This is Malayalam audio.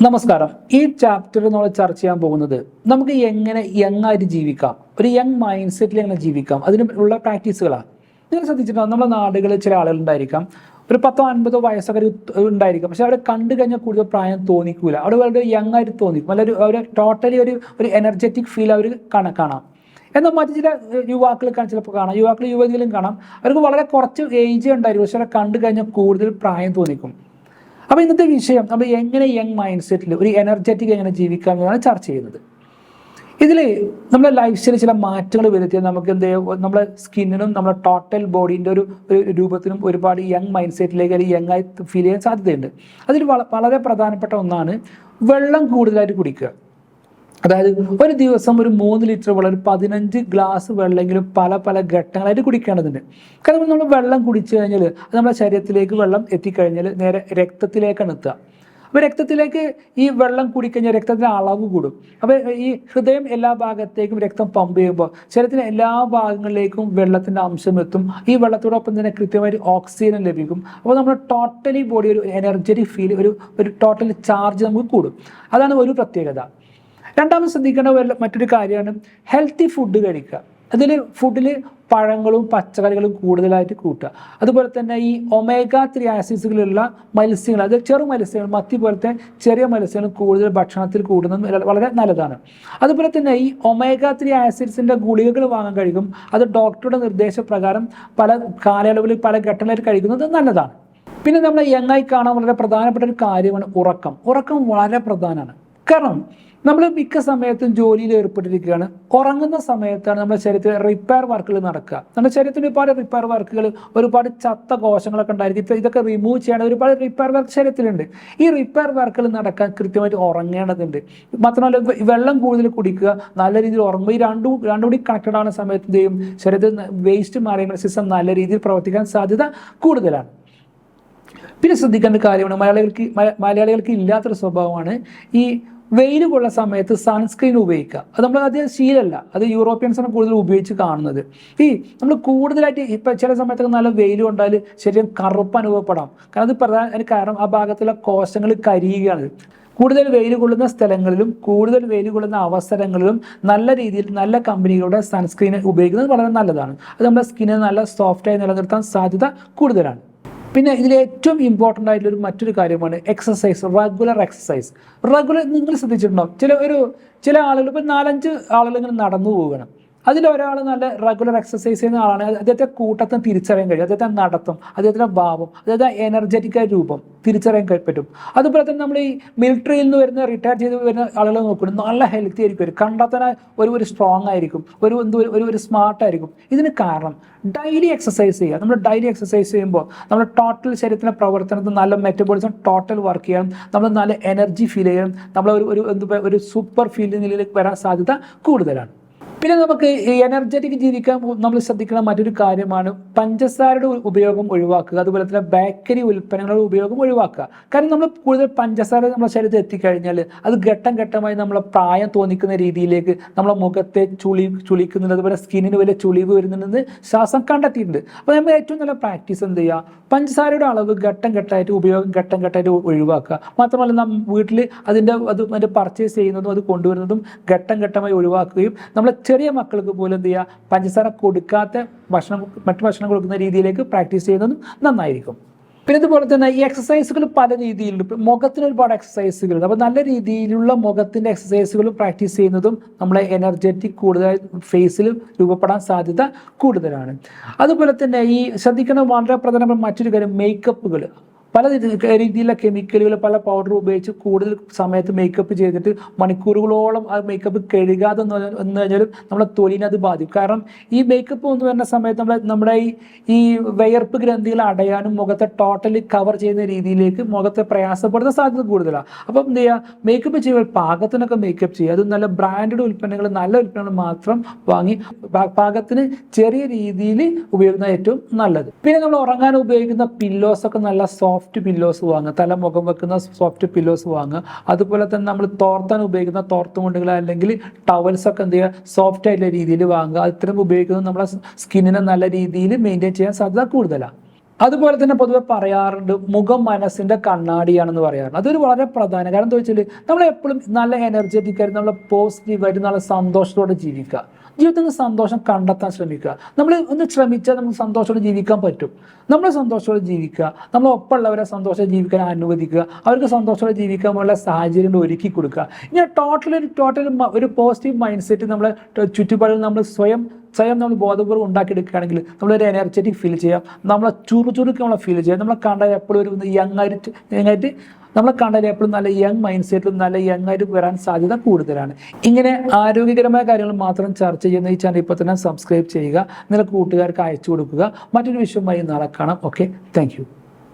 നമസ്കാരം. ഈ ചാപ്റ്ററിൽ നമ്മൾ ചർച്ച ചെയ്യാൻ പോകുന്നത് നമുക്ക് എങ്ങനെ യങ് ആയിട്ട് ജീവിക്കാം. ഒരു യങ് മൈൻഡ് സെറ്റിൽ എങ്ങനെ ജീവിക്കാം. അതിന് ഉള്ള പ്രാക്ടീസുകളാണ് നിങ്ങൾ ശ്രദ്ധിച്ചിട്ടുണ്ടോ? നമ്മുടെ നാടുകളിൽ ചില ആളുകൾ ഉണ്ടായിരിക്കാം. ഒരു പത്തോ അൻപതോ വയസ്സൊക്കെ ഉണ്ടായിരിക്കും. പക്ഷെ അവിടെ കണ്ടു കഴിഞ്ഞാൽ കൂടുതൽ പ്രായം തോന്നിക്കൂല. അവിടെ വളരെ യങ് ആയിട്ട് തോന്നിക്കും. അല്ലെങ്കിൽ ഒരു ടോട്ടലി ഒരു ഒരു എനർജറ്റിക് ഫീൽ അവർ കാണാം എന്നാൽ മറ്റു ചില യുവാക്കൾ ചിലപ്പോൾ കാണാം. യുവാക്കൾ യുവതികളും കാണാം. അവർക്ക് വളരെ കുറച്ച് ഏജ് ഉണ്ടായിരിക്കും. പക്ഷെ അവിടെ കണ്ടു കഴിഞ്ഞാൽ കൂടുതൽ പ്രായം തോന്നിക്കും. അപ്പോൾ ഇന്നത്തെ വിഷയം നമ്മൾ എങ്ങനെ യങ് മൈൻഡ് സെറ്റിൽ ഒരു എനർജറ്റിക് എങ്ങനെ ജീവിക്കാം എന്നതാണ് ചർച്ച ചെയ്യുന്നത്. ഇതിൽ നമ്മുടെ ലൈഫ് സ്റ്റൈലിൽ ചില മാറ്റങ്ങൾ വരുത്തിയാൽ നമുക്ക് എന്ത് നമ്മുടെ സ്കിന്നിനും നമ്മുടെ ടോട്ടൽ ബോഡീന്റെ ഒരു ഒരു രൂപത്തിനും ഒരുപാട് യങ് മൈൻഡ് സെറ്റിലേക്ക് അല്ലെങ്കിൽ യങ് ആയി ഫീൽ ചെയ്യാൻ സാധ്യതയുണ്ട്. അതിൽ വളരെ പ്രധാനപ്പെട്ട ഒന്നാണ് വെള്ളം കൂടുതലായിട്ട് കുടിക്കുക. അതായത് ഒരു ദിവസം ഒരു മൂന്ന് ലിറ്റർ വെള്ളം ഒരു പതിനഞ്ച് ഗ്ലാസ് വെള്ളമെങ്കിലും പല പല ഘട്ടങ്ങളായിട്ട് കുടിക്കേണ്ടതുണ്ട്. കാരണം നമ്മൾ വെള്ളം കുടിച്ചു കഴിഞ്ഞാൽ അത് നമ്മുടെ ശരീരത്തിലേക്ക് വെള്ളം എത്തിക്കഴിഞ്ഞാൽ നേരെ രക്തത്തിലേക്കാണ് എത്തുക. അപ്പോൾ രക്തത്തിലേക്ക് ഈ വെള്ളം കുടിക്കഴിഞ്ഞാൽ രക്തത്തിന്റെ അളവ് കൂടും. അപ്പോൾ ഈ ഹൃദയം എല്ലാ ഭാഗത്തേക്കും രക്തം പമ്പ് ചെയ്യുമ്പോൾ ശരീരത്തിലെ എല്ലാ ഭാഗങ്ങളിലേക്കും വെള്ളത്തിന്റെ അംശം എത്തും. ഈ വെള്ളത്തോടൊപ്പം തന്നെ കൃത്യമായിട്ട് ഓക്സിജൻ ലഭിക്കും. അപ്പോൾ നമ്മുടെ ടോട്ടലി ബോഡി ഒരു എനർജറ്റിക് ഫീൽ ഒരു ഒരു ടോട്ടൽ ചാർജ് നമുക്ക് കൂടും. അതാണ് ഒരു പ്രത്യേകത. രണ്ടാമത് ശ്രദ്ധിക്കേണ്ട മറ്റൊരു കാര്യമാണ് ഹെൽത്തി ഫുഡ് കഴിക്കുക. അതിൽ ഫുഡിൽ പഴങ്ങളും പച്ചക്കറികളും കൂടുതലായിട്ട് കൂട്ടുക. അതുപോലെ തന്നെ ഈ ഒമേഗ ത്രീ ആസിഡുകളുള്ള മത്സ്യങ്ങൾ അത് ചെറു മത്സ്യങ്ങൾ മത്തി പോലത്തെ ചെറിയ മത്സ്യങ്ങൾ കൂടുതൽ ഭക്ഷണത്തിൽ കൂടുന്നത് വളരെ നല്ലതാണ്. അതുപോലെ തന്നെ ഈ ഒമേഗ ത്രീ ആസിഡ്സിന്റെ ഗുളികകൾ വാങ്ങാൻ കഴിയും. അത് ഡോക്ടറുടെ നിർദ്ദേശപ്രകാരം പല കാലയളവിൽ പല ഘട്ടങ്ങളായിട്ട് കഴിക്കുന്നത് നല്ലതാണ്. പിന്നെ നമ്മൾ യങ്ങായി കാണാൻ വളരെ പ്രധാനപ്പെട്ട ഒരു കാര്യമാണ് ഉറക്കം. ഉറക്കം വളരെ പ്രധാനമാണ്. കാരണം നമ്മൾ മിക്ക സമയത്തും ജോലിയിൽ ഏർപ്പെട്ടിരിക്കുകയാണ്. ഉറങ്ങുന്ന സമയത്താണ് നമ്മുടെ ശരീരത്തിൽ റിപ്പയർ വർക്കുകൾ നടക്കുക. നമ്മുടെ ശരീരത്തിൽ ഒരുപാട് റിപ്പയർ വർക്കുകൾ ഒരുപാട് ചത്ത കോശങ്ങളൊക്കെ ഉണ്ടായിരിക്കും. ഇപ്പൊ ഇതൊക്കെ റിമൂവ് ചെയ്യാൻ ഒരുപാട് റിപ്പയർ വർക്ക് ശരീരത്തിലുണ്ട്. ഈ റിപ്പയർ വർക്കുകൾ നടക്കാൻ കൃത്യമായിട്ട് ഉറങ്ങേണ്ടതുണ്ട്. മാത്രമല്ല വെള്ളം കൂടുതൽ കുടിക്കുക നല്ല രീതിയിൽ ഉറങ്ങുമ്പോൾ ഈ രണ്ടും രണ്ടും കൂടി കണക്റ്റഡ് ആവുന്ന സമയത്ത് ശരീരത്തിൽ വേസ്റ്റ് മാറിയ സിസ്റ്റം നല്ല രീതിയിൽ പ്രവർത്തിക്കാൻ സാധ്യത കൂടുതലാണ്. പിന്നെ ശ്രദ്ധിക്കേണ്ട കാര്യമാണ് മലയാളികൾക്ക് മലയാളികൾക്ക് ഇല്ലാത്തൊരു സ്വഭാവമാണ് ഈ വെയിൽ കൊള്ള സമയത്ത് സൺസ്ക്രീൻ ഉപയോഗിക്കുക. അത് നമ്മൾ അധികം ശീലമല്ല അത് യൂറോപ്യൻസാണ് കൂടുതൽ ഉപയോഗിച്ച് കാണുന്നത്. ഈ നമ്മൾ കൂടുതലായിട്ട് ഇപ്പം ചില സമയത്തൊക്കെ നല്ല വെയിൽ കൊണ്ടാൽ ശരീരം കറുപ്പ് അനുഭവപ്പെടാം. കാരണം അത് പ്രധാന കാരണം ആ ഭാഗത്തുള്ള കോശങ്ങൾ കരിയുകയാണ്. കൂടുതൽ വെയിൽ കൊള്ളുന്ന സ്ഥലങ്ങളിലും കൂടുതൽ വെയിൽ കൊള്ളുന്ന അവസരങ്ങളിലും നല്ല രീതിയിൽ നല്ല കമ്പനികളുടെ സൺസ്ക്രീൻ ഉപയോഗിക്കുന്നത് വളരെ നല്ലതാണ്. അത് നമ്മുടെ സ്കിന്നിനെ നല്ല സോഫ്റ്റായി നിലനിർത്താൻ സാധ്യത കൂടുതലാണ്. പിന്നെ ഇതിൽ ഏറ്റവും ഇമ്പോർട്ടന്റ് ആയിട്ടുള്ള ഒരു മറ്റൊരു കാര്യമാണ് എക്സസൈസ് റെഗുലർ എക്സസൈസ് റെഗുലർ നിങ്ങൾ ശ്രദ്ധിച്ചിട്ടുണ്ടോ? ചില ഒരു ചില ആളുകൾ ഇപ്പം നാലഞ്ച് ആളുകൾ ഇങ്ങനെ നടന്നു പോവുകയാണ്. അതിൽ ഒരാൾ നല്ല റെഗുലർ എക്സസൈസ് ചെയ്യുന്ന ആളാണ്. അദ്ദേഹത്തെ കൂട്ടത്തിന് തിരിച്ചറിയാൻ കഴിയും. അദ്ദേഹത്തെ നടത്തും. അദ്ദേഹത്തിന്റെ ഭാവം അദ്ദേഹത്തെ എനർജറ്റിക് രൂപം തിരിച്ചറിയാൻ പറ്റും. അതുപോലെ തന്നെ നമ്മൾ ഈ മിലിറ്ററിയിൽ നിന്ന് വരുന്ന റിട്ടയർ ചെയ്ത് വരുന്ന ആളുകൾ നോക്കണം നല്ല ഹെൽത്തി ആയിരിക്കും. അവർ കണ്ടാൽ തന്നെ ഒരു ഒരു സ്ട്രോങ് ആയിരിക്കും. ഒരു എന്തോ ഒരു- ഒരു ഒരു സ്മാർട്ട് ആയിരിക്കും. ഇതിന് കാരണം ഡെയിലി എക്സസൈസ് ചെയ്യുക. നമ്മൾ ഡെയിലി എക്സസൈസ് ചെയ്യുമ്പോൾ നമ്മൾ ടോട്ടൽ ശരീരത്തിന്റെ പ്രവർത്തനത്തിൽ നല്ല മെറ്റബോളിസം ടോട്ടൽ വർക്ക് ചെയ്യണം നമ്മൾ നല്ല എനർജി ഫീൽ ചെയ്യണം നമ്മൾ ഒരു ഒരു ഒരു സൂപ്പർ ഫീൽ നിലയിലേക്ക് വരാൻ സാധ്യത കൂടുതലാണ്. പിന്നെ നമുക്ക് എനർജറ്റിക് ജീവിക്കാൻ നമ്മൾ ശ്രദ്ധിക്കുന്ന മറ്റൊരു കാര്യമാണ് പഞ്ചസാരയുടെ ഉപയോഗം ഒഴിവാക്കുക. അതുപോലെ തന്നെ ബേക്കറി ഉൽപ്പന്നങ്ങളുടെ ഉപയോഗം ഒഴിവാക്കുക. കാരണം നമ്മൾ കൂടുതൽ പഞ്ചസാര നമ്മുടെ ശരീരത്തിൽ എത്തിക്കഴിഞ്ഞാൽ അത് ഘട്ടം ഘട്ടമായി നമ്മളെ പ്രായം തോന്നിക്കുന്ന രീതിയിലേക്ക് നമ്മളെ മുഖത്തെ ചുളി ചുളിക്കുന്നുണ്ട്. അതുപോലെ സ്കിന്നിന് വലിയ ചുളിവ് വരുന്നുണ്ടെന്ന് ശ്വാസം കണ്ടെത്തിയിട്ടുണ്ട്. അപ്പോൾ നമ്മൾ ഏറ്റവും നല്ല പ്രാക്ടീസ് എന്ത് ചെയ്യുക? പഞ്ചസാരയുടെ അളവ് ഘട്ടം ഘട്ടമായിട്ട് ഉപയോഗം ഘട്ടം ഘട്ടമായിട്ട് ഒഴിവാക്കുക. മാത്രമല്ല നാം വീട്ടിൽ അതിന്റെ അത് അതിന്റെ പർച്ചേസ് ചെയ്യുന്നതും അത് കൊണ്ടുവരുന്നതും ഘട്ടം ഘട്ടമായി ഒഴിവാക്കുകയും നമ്മൾ ചെറിയ മക്കൾക്ക് പോലും എന്ത് ചെയ്യുക പഞ്ചസാര കൊടുക്കാത്ത ഭക്ഷണം മറ്റു ഭക്ഷണം കൊടുക്കുന്ന രീതിയിലേക്ക് പ്രാക്ടീസ് ചെയ്യുന്നതും നന്നായിരിക്കും. പിന്നെ ഇതുപോലെ തന്നെ ഈ എക്സസൈസുകൾ പല രീതിയിലുണ്ട്. മുഖത്തിന് ഒരുപാട് എക്സസൈസുകളുണ്ട് അപ്പോൾ നല്ല രീതിയിലുള്ള മുഖത്തിന്റെ എക്സസൈസുകൾ പ്രാക്ടീസ് ചെയ്യുന്നതും നമ്മളെ എനർജറ്റിക് കൂടുതലായി ഫേസിൽ രൂപപ്പെടാൻ സാധ്യത കൂടുതലാണ്. അതുപോലെ തന്നെ ഈ ശ്രദ്ധിക്കുന്ന വളരെ പ്രധാനപ്പെട്ട മറ്റൊരു കാര്യം മേക്കപ്പുകൾ പല രീതി- രീതിയിലുള്ള കെമിക്കലുകൾ പല പൗഡർ ഉപയോഗിച്ച് കൂടുതൽ സമയത്ത് മേക്കപ്പ് ചെയ്തിട്ട് മണിക്കൂറുകളോളം ആ മേക്കപ്പ് കഴുകാതെ എന്ന് കഴിഞ്ഞാലും നമ്മളെ തൊലിനെ അത് ബാധിക്കും. കാരണം ഈ മേക്കപ്പ് എന്ന് പറഞ്ഞ സമയത്ത് നമ്മൾ നമ്മുടെ ഈ ഈ വയർപ്പ് ഗ്രന്ഥികൾ അടയാനും മുഖത്തെ ടോട്ടലി കവർ ചെയ്യുന്ന രീതിയിലേക്ക് മുഖത്തെ പ്രയാസപ്പെടുന്ന സാധ്യത കൂടുതലാണ് അപ്പം എന്ത് ചെയ്യുക മേക്കപ്പ് ചെയ്യുമ്പോൾ പാകത്തിനൊക്കെ മേക്കപ്പ് ചെയ്യുക. അത് നല്ല ബ്രാൻഡഡ് ഉൽപ്പന്നങ്ങൾ നല്ല ഉൽപ്പന്നങ്ങൾ മാത്രം വാങ്ങി പാകത്തിന് ചെറിയ രീതിയിൽ ഉപയോഗിക്കുന്ന ഏറ്റവും നല്ലത്. പിന്നെ നമ്മൾ ഉറങ്ങാൻ ഉപയോഗിക്കുന്ന പില്ലോസ് ഒക്കെ നല്ല സോഫ്റ്റ് പില്ലോസ് വാങ്ങുക തല മുഖം വെക്കുന്ന സോഫ്റ്റ് പില്ലോസ് വാങ്ങുക. അതുപോലെ തന്നെ നമ്മൾ തോർത്താൻ ഉപയോഗിക്കുന്ന തോർത്തുമുണ്ടുകൾ അല്ലെങ്കിൽ ടവൽസ് ഒക്കെ എന്ത് ചെയ്യുക സോഫ്റ്റ് ആയിട്ടുള്ള രീതിയിൽ വാങ്ങുക. അത്തരം ഉപയോഗിക്കുന്നത് നമ്മളെ സ്കിന്നിനെ നല്ല രീതിയിൽ മെയിന്റെയിൻ ചെയ്യാൻ സാധ്യത കൂടുതലാണ്. അതുപോലെ തന്നെ പൊതുവെ പറയാറുണ്ട് മുഖം മനസ്സിന്റെ കണ്ണാടിയാണെന്ന് പറയാറുണ്ട്. അതൊരു വളരെ പ്രധാനം. കാരണം എന്താ വെച്ചാൽ നമ്മൾ എപ്പോഴും നല്ല എനർജറ്റിക് ആയിട്ട് നമ്മൾ പോസിറ്റീവായിട്ട് നല്ല സന്തോഷത്തോടെ ജീവിക്കുക. ജീവിതത്തിൽ സന്തോഷം കണ്ടെത്താൻ ശ്രമിക്കുക. നമ്മൾ ഒന്ന് ശ്രമിച്ചാൽ നമുക്ക് സന്തോഷത്തോടെ ജീവിക്കാൻ പറ്റും. നമ്മൾ സന്തോഷത്തോടെ ജീവിക്കുക. നമ്മൾ ഒപ്പമുള്ളവരെ സന്തോഷത്തോടെ ജീവിക്കാൻ അനുവദിക്കുക. അവർക്ക് സന്തോഷത്തോടെ ജീവിക്കാനുള്ള സാഹചര്യങ്ങൾ ഒരുക്കി കൊടുക്കുക. ഇങ്ങനെ ടോട്ടൽ ഒരു ടോട്ടൽ ഒരു പോസിറ്റീവ് മൈൻഡ് സെറ്റ് നമ്മളെ ചുറ്റുപാടിൽ നമ്മൾ സ്വയം സ്വയം നമ്മൾ ബോധപൂർവം ഉണ്ടാക്കിയെടുക്കുകയാണെങ്കിൽ നമ്മളൊരു എനർജറ്റിക് ഫീൽ ചെയ്യാം. നമ്മളെ ചുറു നമ്മളെ ഫീൽ ചെയ്യാം. നമ്മളെ കണ്ടാൽ എപ്പോഴും ഒരു യങ് ആയിട്ട് യങ് ആയിട്ട് നമ്മളെ കണ്ടാൽ എപ്പോഴും നല്ല യങ് മൈൻഡ് സെറ്റിൽ നല്ല യങ് ആയിട്ട് വരാൻ സാധ്യത കൂടുതലാണ്. ഇങ്ങനെ ആരോഗ്യകരമായ കാര്യങ്ങൾ മാത്രം ചർച്ച ചെയ്യുന്ന ഈ ചാനൽ ഇപ്പോൾ തന്നെ സബ്സ്ക്രൈബ് ചെയ്യുക. നിങ്ങളുടെ കൂട്ടുകാർക്ക് അയച്ചു കൊടുക്കുക. മറ്റൊരു വിഷയമായി നാളെ കാണാം. Okay thank